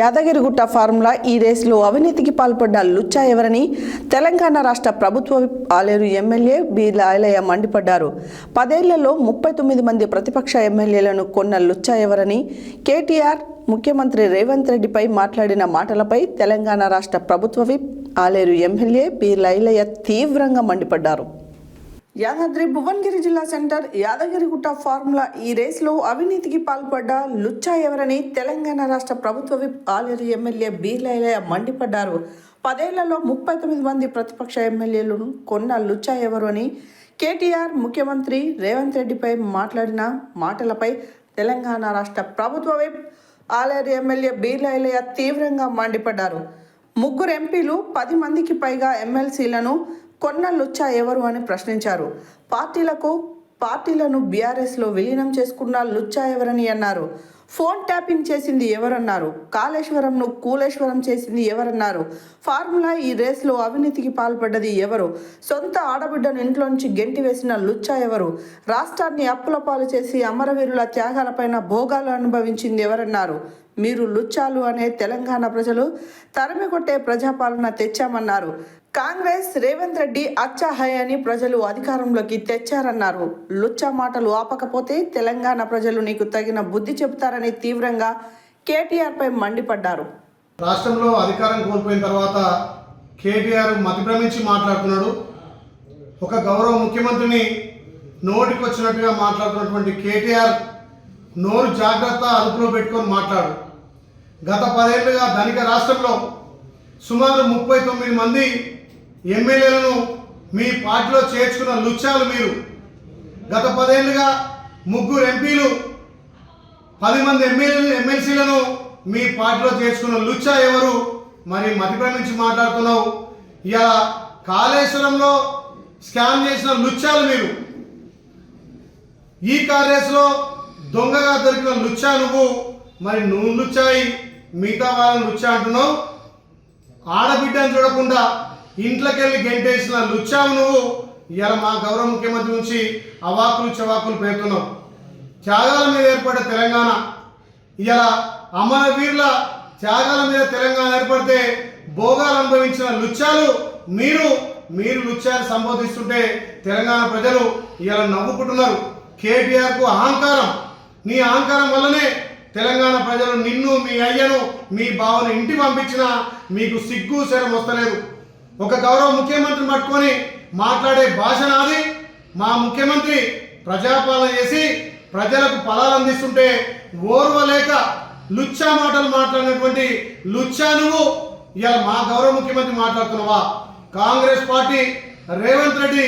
Yadagirigutta formula ఈ రేసులో అవినీతికి పాల్పడ్డ లుచ్చా ఎవరని తెలంగాణ రాష్ట్ర ప్రభుత్వ ఆలేరు ఎమ్మెల్యే బీలాయలయ్య మండిపడ్డారు. పదేళ్ళలో ముప్పై తొమ్మిది మంది ప్రతిపక్ష ఎమ్మెల్యేలను కొన్న లుచ్చా ఎవరని కేటీఆర్ ముఖ్యమంత్రి రేవంత్ రెడ్డిపై మాట్లాడిన మాటలపై తెలంగాణ రాష్ట్ర ప్రభుత్వ whip Aleru MLA B Lailaiah తీవ్రంగా మండిపడ్డారు. యాదాద్రి భువనగిరి జిల్లా సెంటర్ యాదగిరిగుట్ట ఫార్ములా ఈ రేసులో అవినీతికి పాల్పడ్డ లుచ్చా ఎవరని తెలంగాణ రాష్ట్ర ప్రభుత్వ విప్ ఆలేరు ఎమ్మెల్యే బీర్లయ్య మండిపడ్డారు. పదేళ్ళలో ముప్పై తొమ్మిది మంది ప్రతిపక్ష ఎమ్మెల్యేలను కొన్న లుచ్చా ఎవరు అని కేటీఆర్ ముఖ్యమంత్రి రేవంత్ రెడ్డిపై మాట్లాడిన మాటలపై తెలంగాణ రాష్ట్ర ప్రభుత్వ విప్ ఆలేరు ఎమ్మెల్యే బీర్లయ్య తీవ్రంగా మండిపడ్డారు. ముగ్గురు ఎంపీలు పది మందికి పైగా ఎమ్మెల్సీలను కొన్న లుచ్చా ఎవరు అని ప్రశ్నించారు. పార్టీలకు పార్టీలను బీఆర్ఎస్లో విలీనం చేసుకున్న లుచ్చా ఎవరని అన్నారు. ఫోన్ ట్యాపింగ్ చేసింది ఎవరన్నారు? కాళేశ్వరంను కూలేశ్వరం చేసింది ఎవరన్నారు? ఫార్ములా ఈ రేస్లో అవినీతికి పాల్పడ్డది ఎవరు? సొంత ఆడబిడ్డను ఇంట్లోంచి గెంటి వేసిన లుచ్చా ఎవరు? రాష్ట్రాన్ని అప్పుల పాలు చేసి అమరవీరుల త్యాగాలపైన భోగాలు అనుభవించింది ఎవరన్నారు? మీరు లుచ్చాలు అనే తెలంగాణ ప్రజలు తరిమి కొట్టే ప్రజాపాలన తెచ్చామన్నారు. కాంగ్రెస్ రేవంత్ రెడ్డి అచ్చాహై అని ప్రజలు అధికారంలోకి తెచ్చారన్నారు. లుచ్చా మాటలు ఆపకపోతే తెలంగాణ ప్రజలు నీకు తగిన బుద్ధి చెబుతారని తీవ్రంగా కేటీఆర్ పై మండిపడ్డారు. రాష్ట్రంలో అధికారం కోల్పోయిన తర్వాత కేటీఆర్ మతిభ్రమించి మాట్లాడుతున్నాడు. ఒక గౌరవ ముఖ్యమంత్రిని నోటికి వచ్చినట్టుగా మాట్లాడుతున్నటువంటి కేటీఆర్ నోరు జాగ్రత్త అదుపులో పెట్టుకొని మాట్లాడు. గత పదేళ్ళుగా ధనిక రాష్ట్రంలో సుమారు ముప్పై తొమ్మిది మంది ఎమ్మెల్యేలను మీ పార్టీలో చేర్చుకున్న లుచ్చాలు మీరు. గత పదేళ్ళుగా ముగ్గురు ఎంపీలు పది మంది ఎమ్మెల్యేలు ఎమ్మెల్సీలను మీ పార్టీలో చేర్చుకున్న లుచ్చా ఎవరు? మరి మతిభ్రమించి మాట్లాడుతున్నావు. ఇలా కాళేశ్వరంలో స్కామ్ చేసిన లుచ్చాలు మీరు. ఈ కార్యస్లో దొంగగా దొరికిన లుచ్చా నువ్వు. మరి నువ్వు లుచ్చాయి మిగతా వాళ్ళని లుచ్చా అంటున్నావు. ఆడబిడ్డను చూడకుండా ఇంట్లోకి వెళ్ళి గెంటేసిన లుచ్చావు నువ్వు. ఇలా మా గౌరవ ముఖ్యమంత్రి నుంచి అవాకులు చవాకులు పెడుతున్నావు త్యాగాల మీద ఏర్పడే తెలంగాణ ఇలా అమరవీరుల త్యాగాల మీద తెలంగాణ ఏర్పడితే భోగాలు అనుభవించిన లుచ్చాలు మీరు మీరు లుచ్చాలు సంబోధిస్తుంటే తెలంగాణ ప్రజలు ఇలా నవ్వుకుంటున్నారు. కేటీఆర్కు అహంకారం. నీ అహంకారం వల్లనే తెలంగాణ ప్రజలు నిన్ను మీ అయ్యను మీ బావను ఇంటి పంపించినా మీకు సిగ్గు శరం వస్తలేదు. ఒక గౌరవ ముఖ్యమంత్రిని పట్టుకొని మాట్లాడే భాష నాది. మా ముఖ్యమంత్రి ప్రజాపాలన చేసి ప్రజలకు ఫలాలు అందిస్తుంటే ఓర్వలేక లుచ్చా మాటలు మాట్లాడినటువంటి లుచ్చా నువ్వు. ఇలా మా గౌరవ ముఖ్యమంత్రి మాట్లాడుతున్నావా? కాంగ్రెస్ పార్టీ రేవంత్ రెడ్డి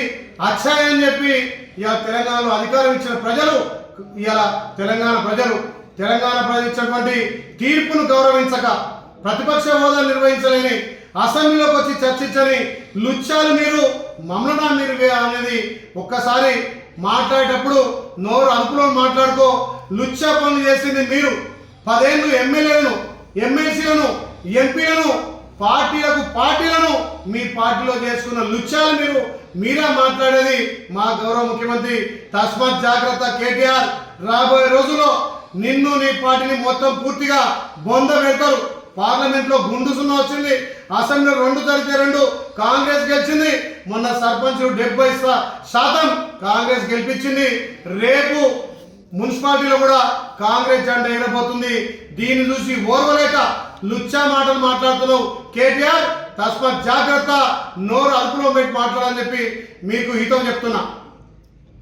అచ్చాయని అని చెప్పి ఇలా తెలంగాణలో అధికారం ఇచ్చిన ప్రజలు ఇలా తెలంగాణ ప్రజలు తెలంగాణ ప్రజలు ఇచ్చినటువంటి తీర్పును గౌరవించక ప్రతిపక్ష హోదా నిర్వహించలేని అసెంబ్లీలోకి వచ్చి చర్చించని లుచ్చాలు మీరు మమ్మల్ని మీరు అనేది ఒక్కసారి మాట్లాడేటప్పుడు నోరు అదుపులో మాట్లాడుకో. లుచ్చా పనులు చేసింది మీరు. పదేళ్ళు ఎమ్మెల్యేలను ఎమ్మెల్సీలను ఎంపీలను పార్టీలకు పార్టీలను మీ పార్టీలో చేసుకున్న లుచ్చాలు మీరు. మీరే మాట్లాడేది మా గౌరవ ముఖ్యమంత్రి. తస్మాత్ జాగ్రత్త కేటీఆర్. రాబోయే రోజుల్లో నిన్ను నీ పార్టీని మొత్తం పూర్తిగా బొంద పెడతారు పార్లమెంట్లో గుండు సున్నా వచ్చింది. అసెంబ్లీ రెండు జరిగితే రెండు. కాంగ్రెస్ గెలిచింది. మొన్న సర్పంచ్ డెబ్బై శాతం కాంగ్రెస్ గెలిపించింది. రేపు మున్సిపాలిటీలో కూడా కాంగ్రెస్ జెండా ఎగరబోతుంది. దీన్ని చూసి ఓర్వలేక లుచ్చా మాటలు మాట్లాడుతున్నావు. కేటీఆర్ తస్మాత్ జాగ్రత్త. నోరు అదుపులో పెట్టి మాట్లాడని చెప్పి మీకు హితం చెప్తున్నా.